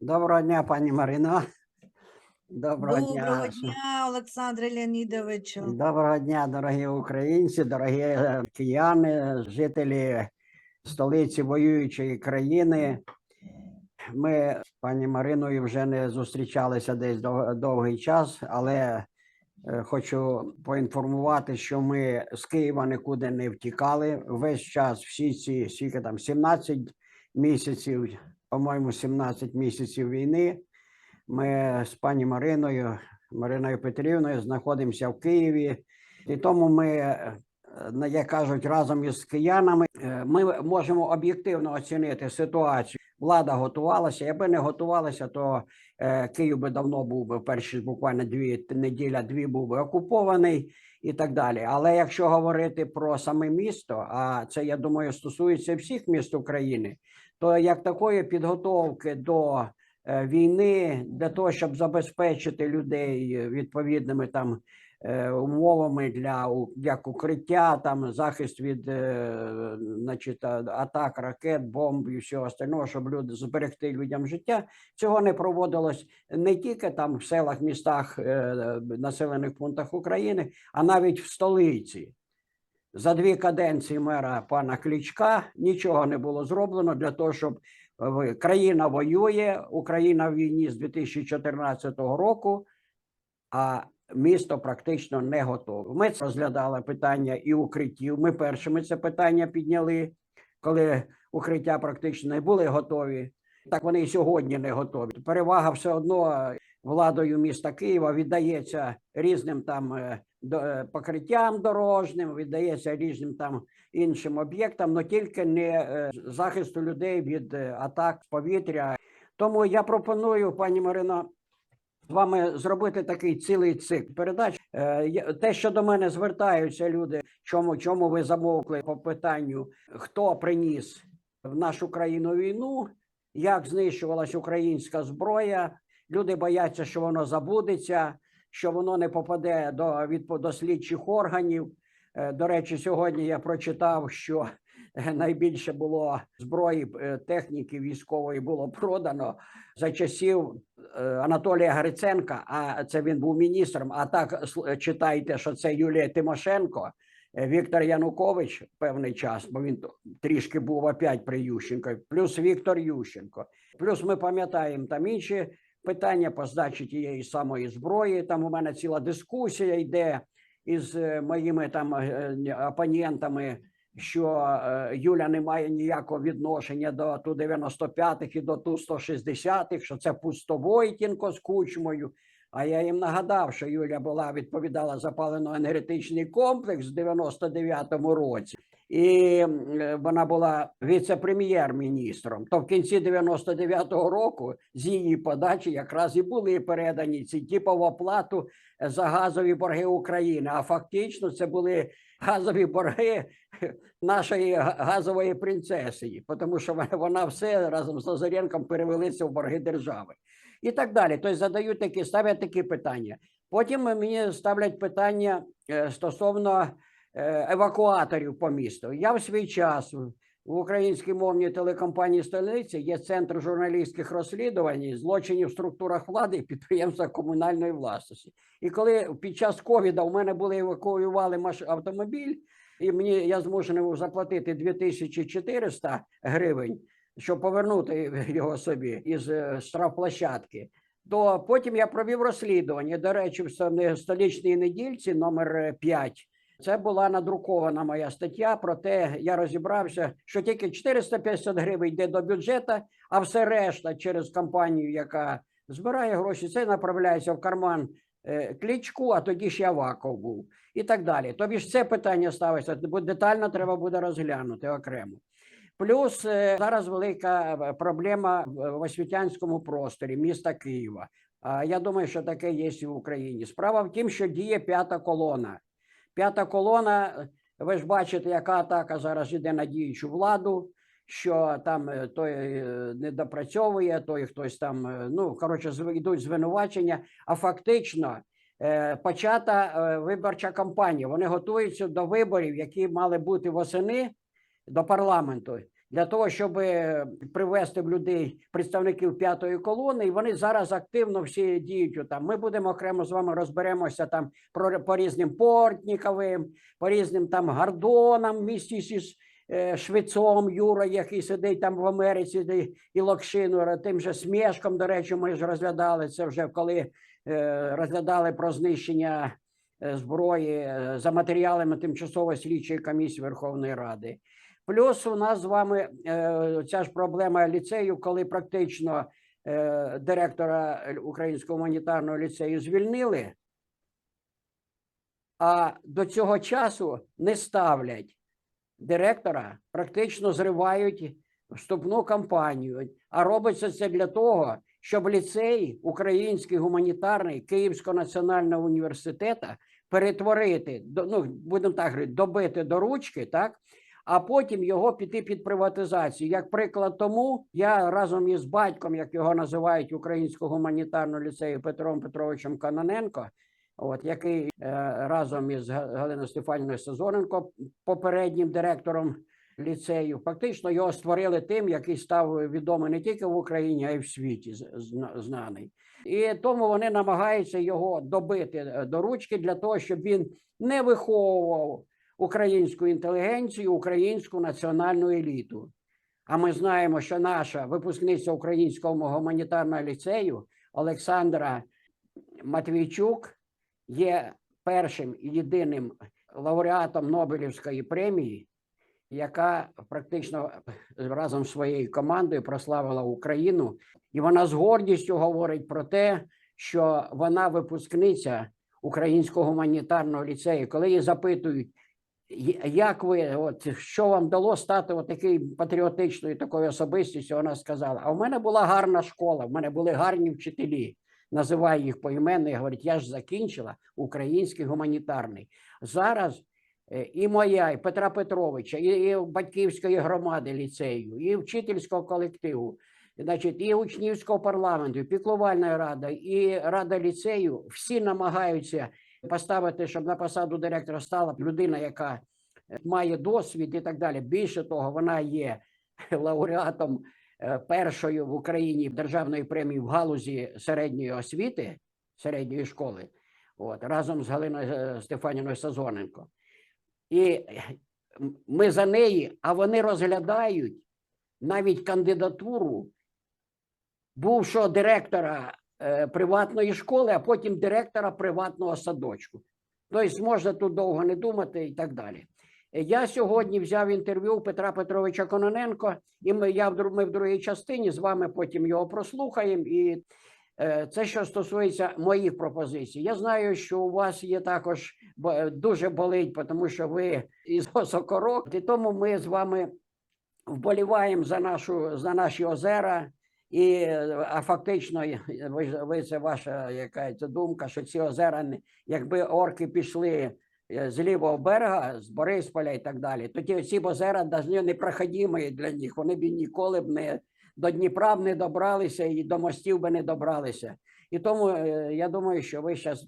Доброго дня, пані Марино. Доброго, Доброго дня. дня, Олександре Леонідовичу. Доброго дня, дорогі українці, дорогі кияни, жителі столиці воюючої країни. Ми з пані Мариною вже не зустрічалися десь дов- довгий час, але е, хочу поінформувати, що ми з Києва нікуди не втікали. Весь час, всі ці скільки там 17 місяців, по-моєму, 17 місяців війни. Ми з пані Мариною, Мариною Петрівною знаходимося в Києві. І тому ми, е, як кажуть, разом із киянами е, ми можемо об'єктивно оцінити ситуацію. Влада готувалася. Якби не готувалася, то е, Київ би давно був би перші буквально дві неділя, дві був би окупований і так далі. Але якщо говорити про саме місто, а це я думаю стосується всіх міст України, то як такої підготовки до е, війни для того, щоб забезпечити людей відповідними там е, умовами для як укриття, там захист від е, значить, атак, ракет, бомб і всього остального, щоб люди зберегти людям життя. Цього не проводилось не тільки там в селах, містах, населених пунктах України, а навіть в столиці. За дві каденції мера пана Клічка нічого не було зроблено для того, щоб країна воює, Україна в війні з 2014 року, а місто практично не готове. Ми розглядали питання і укриттів. Ми першими це питання підняли, коли укриття практично не були готові. Так вони і сьогодні не готові. Перевага все одно е, владою міста Києва віддається різним там е, е, покриттям дорожним, віддається різним там іншим об'єктам, але тільки не е, захисту людей від е, атак повітря. Тому я пропоную, пані Марино, з вами зробити такий цілий цикл передач. Е, Те, що до мене звертаються люди, чому, чому ви замовкли по питанню, хто приніс в нашу країну війну, як знищувалась українська зброя. Люди бояться, що воно забудеться, що воно не попаде до, відпо- до слідчих органів. Е, До речі, сьогодні я прочитав, що е, найбільше було зброї е, техніки військової було продано за часів Анатолія Гриценка, а це він був міністром. А так читайте, що це Юлія Тимошенко, Віктор Янукович певний час, бо він трішки був опять при Ющенко, плюс Віктор Ющенко. Плюс ми пам'ятаємо там інші питання по здачі тієї самої зброї. Там у мене ціла дискусія йде із е, моїми там е, е, опонентами. Що Юля не має ніякого відношення до ту 95-х і до ту 160-х, що це пустовойтінко з кучмою. А я їм нагадав, що Юля була відповідала за паливно-енергетичний комплекс в 99-му році, і е, вона була віце-прем'єр-міністром. То в кінці 99-го року з її подачі якраз і були передані ці в оплату е, за газові борги України. А фактично це були газові борги нашої газової принцеси, тому що вона- все разом з Лазаренком перевелися в борги держави. І так далі. Тобто задають такі, ставлять такі питання. Потім мені ставлять питання е, стосовно евакуаторів по місту. Я в свій час в- українській мовній телекомпанії столиці є центр журналістських розслідувань злочинів в структурах влади і підприємства комунальної власності. І коли під час ковіда у мене були евакуювали маш... автомобіль, і мені я змушений був заплатити 2400 гривень, щоб повернути його собі із е, штрафплощадки. То потім я провів розслідування. До речі, в столі- столичній недільці номер 5 це була надрукована моя стаття. Проте я розібрався, що тільки 450 гривень йде до бюджету, а все решта через компанію, яка збирає гроші, це направляється в карман е, Кличку, а тоді ще Аваков був і так далі. Тобі ж це питання ставиться, детально треба буде розглянути окремо. Плюс е, зараз велика е, проблема в освітянському просторі міста Києва. А я думаю, що таке є і в Україні. Справа в тім, що діє п'ята колона. П'ята колона, ви ж бачите, яка атака зараз іде на діючу владу, що там е, той е, не допрацьовує, той хтось там, е, ну коротше, йдуть звинувачення. А фактично почата виборча кампанія. Вони готуються до виборів, які мали бути восени до парламенту. Для того, щоб привести в людей представників п'ятої колони, і вони зараз активно всі діють там. Ми будемо окремо з вами розберемося там про по різним портніковим, по різним там гордонам в місті зі е, Швецом Юра, який сидить там в Америці, де і Локшину, тим же смішком, до речі, ми ж розглядали це вже коли е, розглядали про знищення е, зброї за матеріалами тимчасової слідчої комісії Верховної Ради. Плюс у нас з вами е, ця ж проблема ліцею, коли практично е, директора Українського гуманітарного ліцею звільнили, а до цього часу не ставлять директора, практично зривають вступну кампанію. А робиться це для того, щоб ліцей Український гуманітарний Київського національного університету перетворити, ну будемо так говорити, добити до ручки, так а потім його піти під приватизацію. Як приклад тому, я разом із батьком, як його називають Українського гуманітарного ліцею Петром Петровичем Каноненко, от який е, разом із Галиною Стефанівною Сазоненко, попереднім директором ліцею, фактично його створили тим, який став відомий не тільки в Україні, а й в світі знаний. І тому вони намагаються його добити е, до ручки для того, щоб він не виховував українську інтелігенцію, українську національну еліту. А ми знаємо, що наша випускниця українського гуманітарного ліцею Олександра Матвійчук є першим і єдиним лауреатом Нобелівської премії, яка практично разом з своєю командою прославила Україну, і вона з гордістю говорить про те, що вона випускниця Українського гуманітарного ліцею. Коли її запитують, «Є- як ви, от що вам дало стати такою патріотичною такою особистістю, вона сказала: А в мене була гарна школа, в мене були гарні вчителі. Називає їх поіменно і говорить: я ж закінчила український гуманітарний. Зараз е, і моя, і Петра Петровича, і, і батьківської громади ліцею, і вчительського колективу, значить, і учнівського парламенту, і піклувальна рада, і рада ліцею всі намагаються поставити, щоб на посаду директора стала людина, яка е, має досвід і так далі. Більше того, вона є лауреатом е, першої в Україні державної премії в галузі середньої освіти, середньої школи, от, разом з Галиною е, Стефаніною Сазоненко. І ми за неї, а вони розглядають навіть кандидатуру бувшого директора приватної школи, а потім директора приватного садочку. Тобто можна тут довго не думати і так далі. Е, Я сьогодні взяв інтерв'ю Петра Петровича Кононенко, і ми, я ми в другій частині з вами потім його прослухаємо. І е, це що стосується моїх пропозицій. Я знаю, що у вас є також е, дуже болить, тому що ви із Осокорок, і тому ми з вами вболіваємо за нашу за наші озера. І е, а фактично, е, ви, ви це ваша якась думка, що ці озера, якби орки пішли е, з лівого берега, з Борисполя і так далі, то ті ці озера навіть непроходимі для них. Вони б ніколи б не до Дніпра б не добралися і до мостів би не добралися. І тому е, я думаю, що ви зараз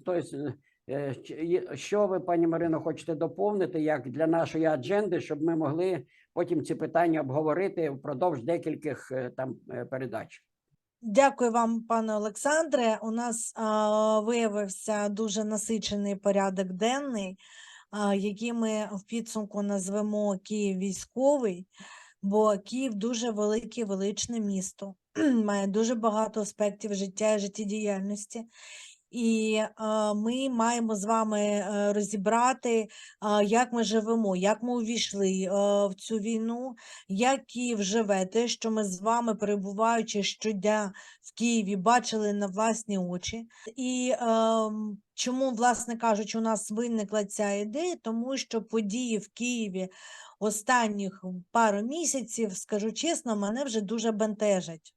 що ви, пані Марино, хочете доповнити як для нашої адженди, щоб ми могли потім ці питання обговорити впродовж декількох е, там е, передач. Дякую вам, пане Олександре. У нас а, виявився дуже насичений порядок денний, а, який ми в підсумку назвемо Київ військовий, бо Київ дуже велике, величне місто, має дуже багато аспектів життя і життєдіяльності. І е, ми маємо з вами е, розібрати, як ми живемо, як ми увійшли е, в цю війну, як Київ живе, те, що ми з вами, перебуваючи щодня в Києві, бачили на власні очі. І е, чому, власне кажучи, у нас виникла ця ідея, тому що події в Києві останніх пару місяців, скажу чесно, мене вже дуже бентежать.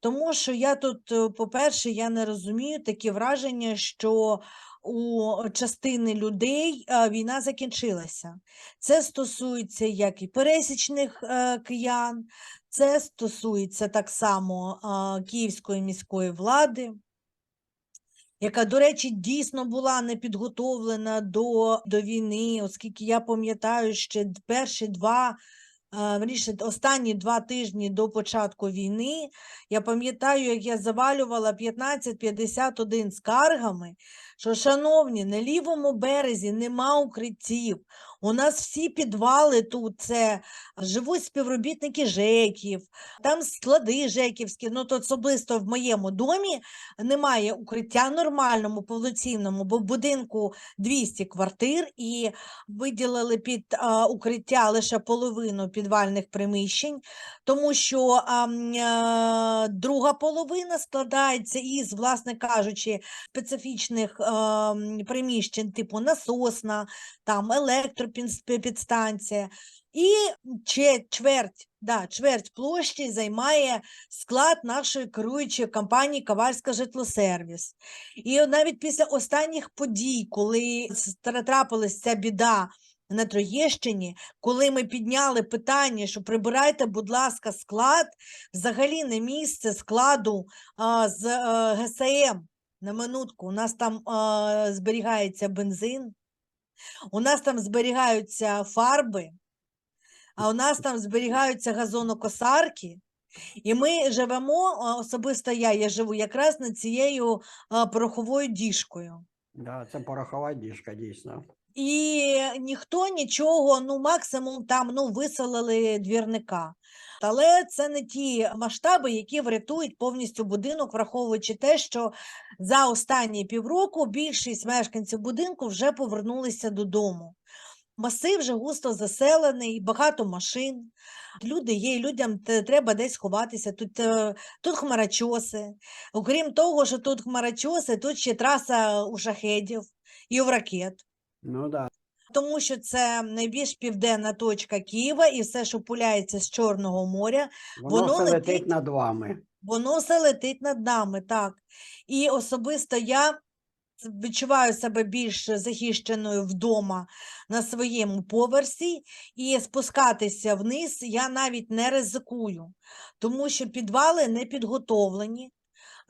Тому що я тут, е, по-перше, я не розумію такі враження, що у частини людей е, війна закінчилася. Це стосується як і пересічних е, киян, це стосується так само е, київської міської влади, яка, до речі, дійсно була не підготовлена до, до війни, оскільки я пам'ятаю, ще перші два е, останні два тижні до початку війни. Я пам'ятаю, як я завалювала 1551 скаргами, що, шановні, на лівому березі нема укриттів. У нас всі підвали тут це живуть співробітники ЖЕКів, там склади ЖЕКівські. Ну, то особисто в моєму домі немає укриття нормальному, повноцінному, бо в будинку 200 квартир і виділили під а, укриття лише половину підвальних приміщень, тому що а, е, друга половина складається із, власне кажучи, специфічних а, приміщень, типу насосна, там електропідстанція. І чверть, да, чверть площі займає склад нашої керуючої компанії Ковальська житлосервіс. І навіть після останніх подій, коли с- тра- трапилась ця біда на Троєщині, коли ми підняли питання, що прибирайте, будь ласка, склад, взагалі не місце складу а, з е, ГСМ. На минутку, у нас там е, зберігається бензин, у нас там зберігаються фарби, а у нас там зберігаються газонокосарки. І ми живемо, особисто я, я живу якраз над цією пороховою діжкою. Да, це порохова діжка, дійсно. І ніхто нічого, ну максимум там ну виселили двірника. Але це не ті масштаби, які врятують повністю будинок, враховуючи те, що за останні півроку більшість мешканців будинку вже повернулися додому. Масив вже густо заселений, багато машин. Люди є, людям треба десь ховатися. Тут, е, тут хмарочоси. Окрім того, що тут хмарочоси, тут ще траса у шахедів і у ракет Ну да. тому що це найбільш південна точка Києва, і все, що пуляється з Чорного моря, Воно, Воно летить- летить над вами. воно все летить над нами, так. І особисто я відчуваю себе більш захищеною вдома на своєму поверсі, і спускатися вниз я навіть не ризикую, тому що підвали не підготовлені.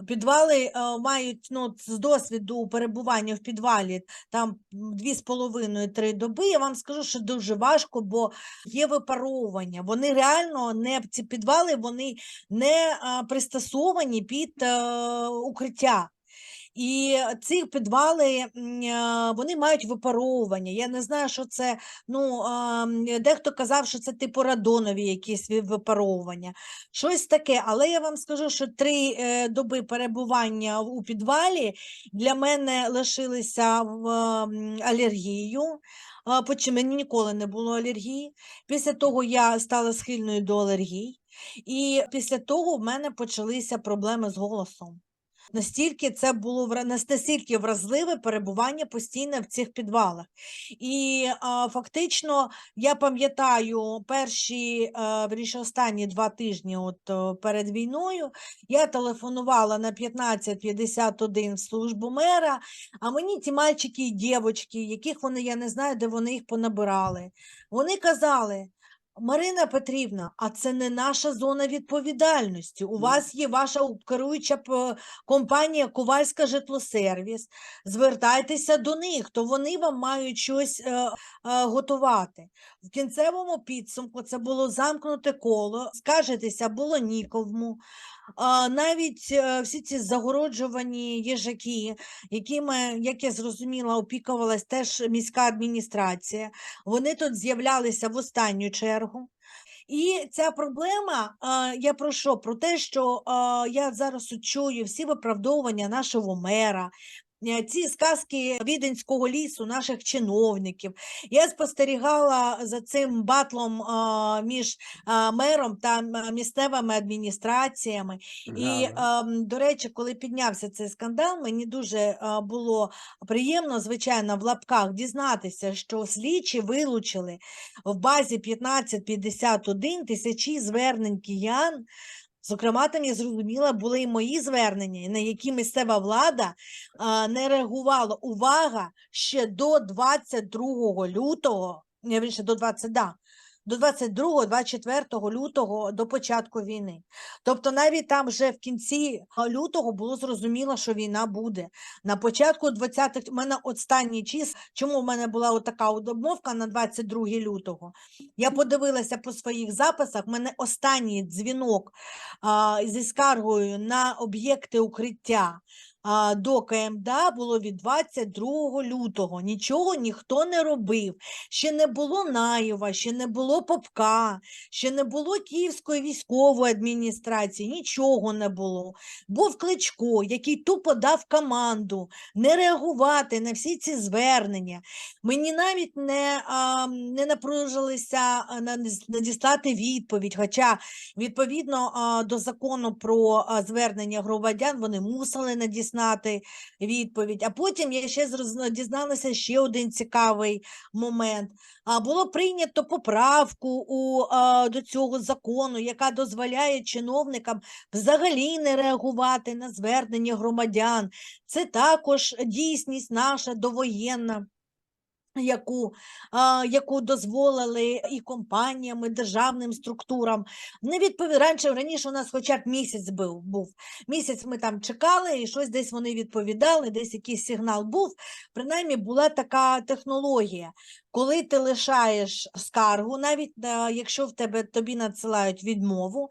Підвали е, мають ну, з досвіду перебування в підвалі там м, дві з половиною три доби. Я вам скажу, що дуже важко, бо є випаровування. Вони реально не ці підвали вони не а, пристосовані під е, укриття. І ці підвали е, вони мають випаровування. Я не знаю, що це. Ну дехто казав, що це типу радонові якісь випаровування. Щось таке. Але я вам скажу, що три е, доби перебування у підвалі для мене лишилися в м, алергією. а, Почему мені ніколи не було алергії. Після того я стала схильною до алергій, і після того в мене почалися проблеми з голосом. Настільки це було настільки вразливе перебування постійно в цих підвалах. І а, фактично я пам'ятаю перші, а, вірніше, останні два тижні от, перед війною я телефонувала на 1551 в службу мера, а мені ті мальчики і дівочки, яких вони, я не знаю, де вони їх понабирали. Вони казали. Марина Петрівна, а це не наша зона відповідальності. У вас є ваша керуюча компанія Ковальська житлосервіс. Звертайтеся до них, то вони вам мають щось е, е, готувати. В кінцевому підсумку це було замкнуте коло. Скажетеся було нікому. Навіть е, всі ці загороджувані їжаки, якими, як я зрозуміла, опікувалась теж міська адміністрація, вони тут з'являлися в останню чергу. І ця проблема, я про що? Про те, що я зараз чую всі виправдовування нашого мера, ці сказки Віденського лісу, наших чиновників. Я спостерігала за цим батлом між мером та місцевими адміністраціями. І, ем, до речі, коли піднявся цей скандал, мені дуже е, було приємно, звичайно, в лапках дізнатися, що слідчі вилучили в базі 1551 тисячі звернень киян. Зокрема, там я зрозуміла, були і мої звернення, на які місцева влада не реагувала. Увага ще до 22 лютого, не більше до 20, да, до 22-24 лютого до початку війни. Тобто навіть там вже в кінці лютого було зрозуміло, що війна буде. На початку 20-х, у мене останній чис, чому в мене була така обмовка на 22 лютого. Я подивилася по своїх записах, в мене останній дзвінок а, зі скаргою на об'єкти укриття до КМДА було від 22 лютого. Нічого ніхто не робив. Ще не було Наєва, ще не було Попка, ще не було Київської військової адміністрації, нічого не було. Був Кличко, який тупо дав команду не реагувати на всі ці звернення. Мені навіть не, а, не напружилися надіслати відповідь, хоча відповідно а, до закону про звернення громадян вони мусили надіслати відповідь. А потім я ще дізналася ще один цікавий момент. А, було прийнято поправку у, до цього закону, яка дозволяє чиновникам взагалі не реагувати на звернення громадян. Це також дійсність наша довоєнна. Яку, а, яку дозволили і компаніям, і державним структурам. Не відпові... раніше, раніше у нас хоча б місяць був, був. Місяць ми там чекали, і щось десь вони відповідали, десь якийсь сигнал був. Принаймні була така технологія. Коли ти лишаєш скаргу, навіть а, якщо в тебе тобі надсилають відмову,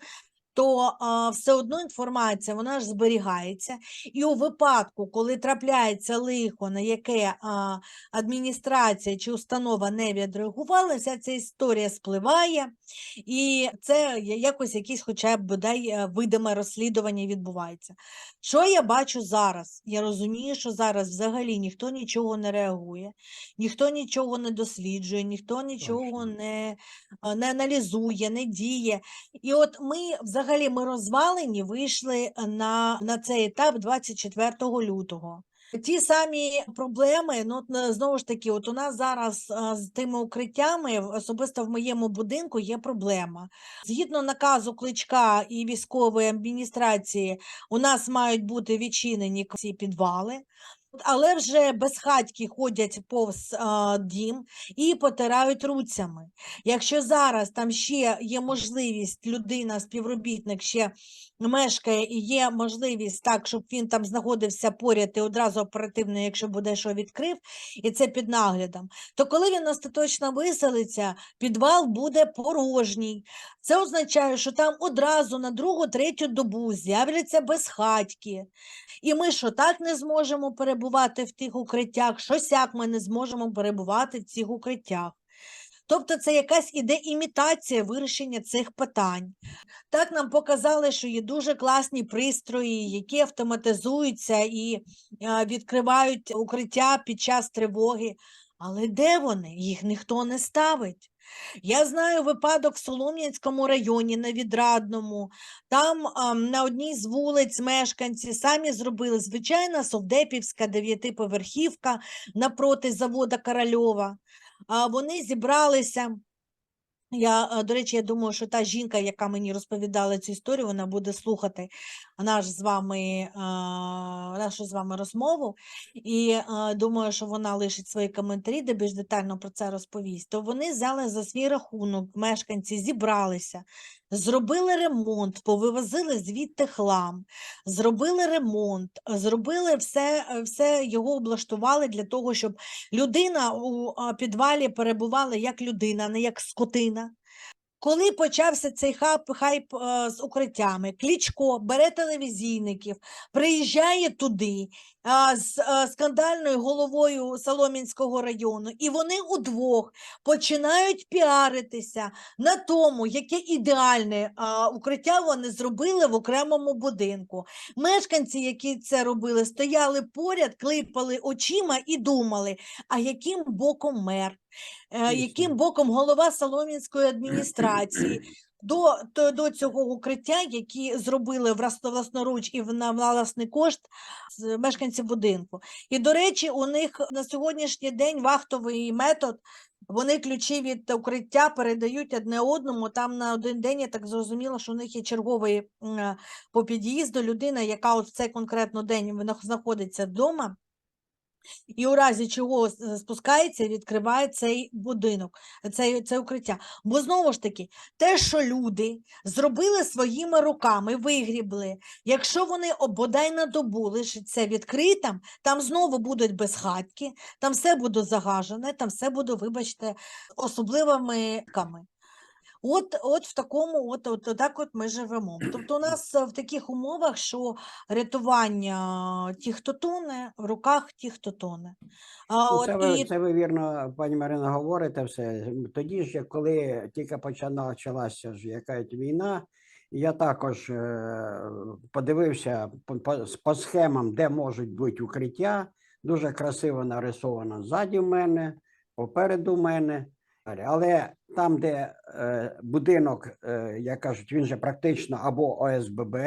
то а, все одно інформація вона ж зберігається. І у випадку, коли трапляється лихо, на яке а, адміністрація чи установа не відреагувала, вся ця історія спливає, і це якось якісь, хоча б бодай е, видиме розслідування відбувається. Що я бачу зараз? Я розумію, що зараз взагалі ніхто нічого не реагує, ніхто нічого не досліджує, ніхто нічого не, не аналізує, не діє. І от ми взагалі ми розвалені вийшли на, на цей етап 24 лютого. Ті самі проблеми, ну е, знову ж таки, от у нас зараз з тими укриттями, особисто в моєму будинку, є проблема. Згідно наказу кличка і військової адміністрації, у нас мають бути відчинені ці підвали. Але вже безхатьки ходять повз а, дім і потирають руцями. Якщо зараз там ще є можливість, людина, співробітник ще мешкає і є можливість так, щоб він там знаходився поряд і одразу оперативно, якщо буде що відкрив, і це під наглядом, то коли він остаточно виселиться, підвал буде порожній. Це означає, що там одразу на другу, третю добу з'являться безхатьки. І ми що так не зможемо перебувати в тих укриттях, що сяк ми не зможемо перебувати в цих укриттях. Тобто це якась іде імітація вирішення цих питань. Так нам показали, що є дуже класні пристрої, які автоматизуються і е, відкривають укриття під час тривоги. Але де вони? Їх ніхто не ставить. Я знаю випадок в Солом'янському районі на Відрадному. Там ам, на одній з вулиць мешканці самі зробили звичайна совдепівська дев'ятиповерхівка напроти завода Корольова. Вони зібралися. Я, е, до речі, я думаю, що та жінка, яка мені розповідала цю історію, вона буде слухати наш з вами, е, нашу з вами розмову. І е, думаю, що вона лишить свої коментарі, де більш детально про це розповість. То вони взяли за свій рахунок, мешканці зібралися, зробили ремонт, повивозили звідти хлам, зробили ремонт, зробили все, все його облаштували для того, щоб людина у підвалі перебувала як людина, а не як скотина. Коли почався цей хайп, хайп е, з укриттями, Клічко бере телевізійників, приїжджає туди а, з е, скандальною головою Солом'янського району, і вони удвох починають піаритися на тому, яке ідеальне а, укриття вони зробили в окремому будинку. Мешканці, які це робили, стояли поряд, клипали очима і думали, а яким боком мер, е, яким боком голова Солом'янської адміністрації. До, до, до цього укриття, які зробили власноруч і на власний кошт з- мешканці будинку. І, до речі, у них на сьогоднішній день вахтовий метод. Вони ключі від укриття передають одне одному. Там на один день я так зрозуміла, що у них є черговий по під'їзду людина, яка от в цей конкретно день знаходиться вдома. І у разі чого спускається відкриває цей будинок, цей, це укриття. Бо знову ж таки, те, що люди зробили своїми руками, вигрібли, якщо вони бодай на добу лишать це відкритим, там знову будуть безхатьки, там все буде загажене, там все буде, вибачте, особливими ками. От, от в такому, от, от, так от ми живемо. Тобто у нас е, в таких умовах, що рятування ті, хто тоне, в руках ті, хто тоне. А Ну, от Це ви, і це ви вірно, пані Марина, говорите все. Тоді ж, коли тільки почала- почалася ж якась війна, я також е, подивився по, по, по схемам, де можуть бути укриття. Дуже красиво нарисовано ззаді в мене, попереду мене. Але там, де е, будинок, е, як кажуть, він же практично або ОСББ,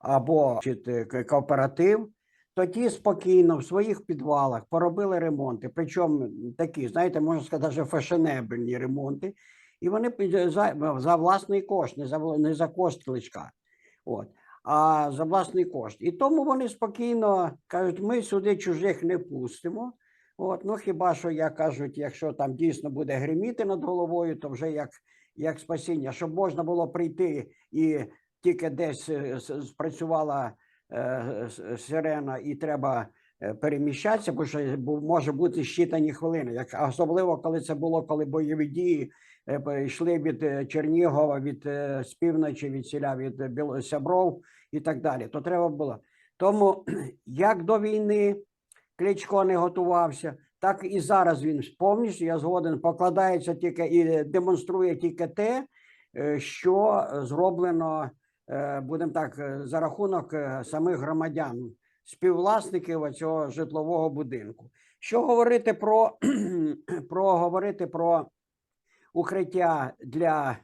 або чи, кооператив, то ті спокійно в своїх підвалах поробили ремонти. Причому такі, знаєте, можна сказати, навіть фешенебельні ремонти. І вони за, за власний кошт, не за, не за кошт кличка. От. А за власний кошт. І тому вони спокійно кажуть, ми сюди чужих не пустимо. От, ну хіба що, як кажуть, якщо там дійсно буде гриміти над головою, то вже як, як спасіння, щоб можна було прийти і тільки десь е, спрацювала е, сирена і треба е, переміщатися, бо що може бути щитані хвилини. Як особливо, коли це було, коли бойові дії е, йшли від Чернігова, від з півночі, від сіля, від е, Біло- Сябров і так далі. То треба було. Тому як до війни Кличко не готувався, так і зараз він повністю, я згоден, покладається тільки і демонструє тільки те, е, що зроблено, е, будемо так, е, за рахунок самих громадян, співвласників цього житлового будинку. Що говорити про, про говорити про укриття для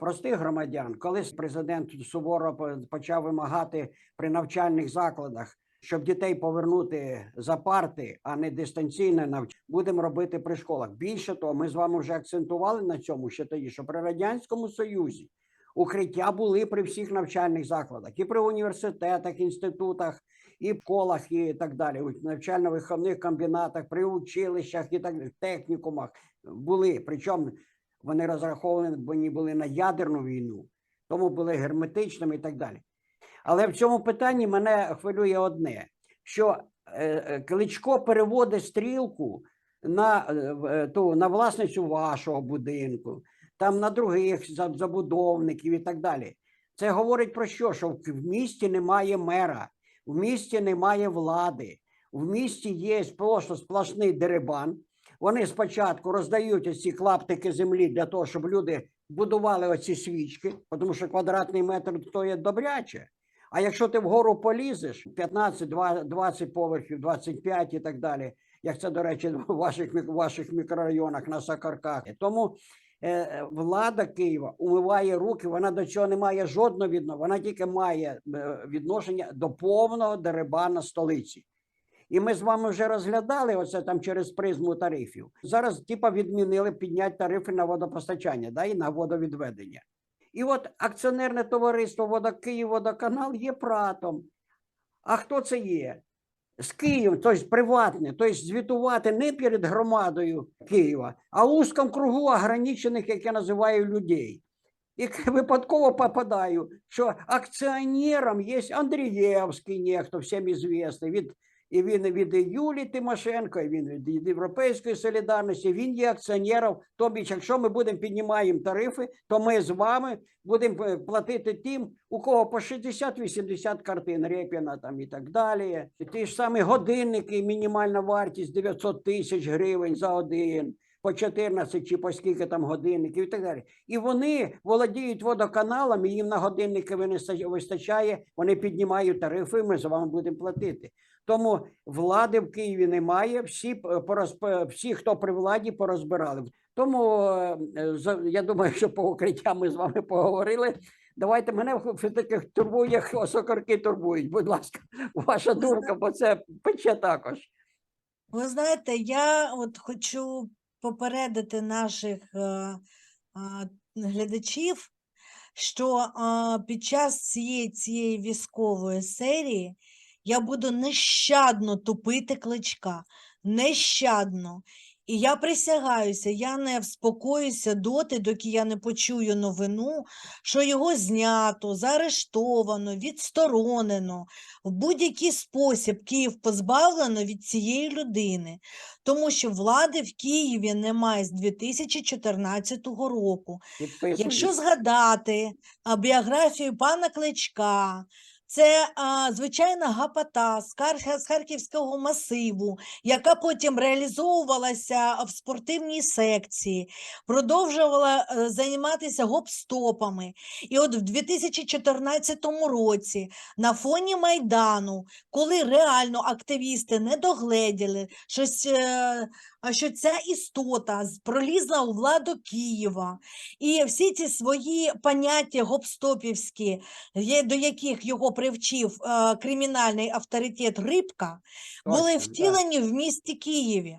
простих громадян, коли президент суворо почав вимагати при навчальних закладах, щоб дітей повернути за парти, а не дистанційне навчання, будемо робити при школах. Більше того, ми з вами вже акцентували на цьому ще тоді, що при радянському союзі укриття були при всіх навчальних закладах, і при університетах, інститутах, і в школах, і так далі, у навчально-виховних комбінатах, при училищах і так далі, технікумах були. Причому вони розраховані, бо вони були на ядерну війну, тому були герметичними і так далі. Але в цьому питанні мене хвилює одне: що е, е, Кличко переводить стрілку на, е, ту, на власницю вашого будинку, там на других забудовників і так далі. Це говорить про що? Що в місті немає мера, в місті немає влади, в місті є просто сплошний дерибан. Вони спочатку роздають ось ці клаптики землі для того, щоб люди будували оці свічки, тому що квадратний метр стоїть добряче. А якщо ти вгору полізеш, 15, 20 поверхів, 25 і так далі, як це, до речі, в ваших, ваших мікрорайонах на Сакарках. Тому е, влада Києва умиває руки, вона до цього не має жодного відношення, вона тільки має е, відношення до повного дерибана столиці. І ми з вами вже розглядали оце там через призму тарифів. Зараз типа відмінили підняти тарифи на водопостачання да, і на водовідведення. І от акціонерне товариство «Вода Київ водоканал є пратом. А хто це є? З Києва, тобто приватне, тобто звітувати не перед громадою Києва, а в узкому кругу ограничених, як я називаю, людей. І випадково попадаю, що акціонером є Андрієвський, нехто всім известний, від, і він від Юлії Тимошенко, і він від Європейської солідарності, він є акціонером. Тобі, якщо ми будемо піднімаємо тарифи, то ми з вами будемо е, платити тим, у кого по 60-80 картин Репіна там і так далі. Ті ж самі годинники, мінімальна вартість 900 тисяч гривень за один. По 14 чи по скільки там годинників і так далі. І вони володіють водоканалами, їм на годинники вистачає, вони піднімають тарифи, ми з вами будемо платити. Тому влади в Києві немає, всі, порозп- всі хто при владі, порозбирали. Тому е, е, я думаю, що по укриттям ми з вами поговорили. Давайте мене все-таки турбує, сокорки турбують. Будь ласка, ваша думка, бо це пече також. Ви знаєте, я от хочу попередити наших е, а, глядачів, що а, під час цієї, цієї військової серії я буду нещадно тупити кличка. Нещадно. І я присягаюся, я не вспокоюся доти, доки я не почую новину, що його знято, заарештовано, відсторонено. В будь-який спосіб Київ позбавлено від цієї людини, тому що влади в Києві немає з 2014 року. Якщо згадати біографію пана Кличка, це а, звичайна гапота з, Харківського масиву, яка потім реалізовувалася в спортивній секції, продовжувала е, займатися гоп-стопами. І от в 2014 році на фоні Майдану, коли реально активісти не догледіли, щось, е, що ця істота пролізла у владу Києва, і всі ці свої поняття гопстопівські, до яких його привчив е, кримінальний авторитет Рибка, були втілені в місті Києві.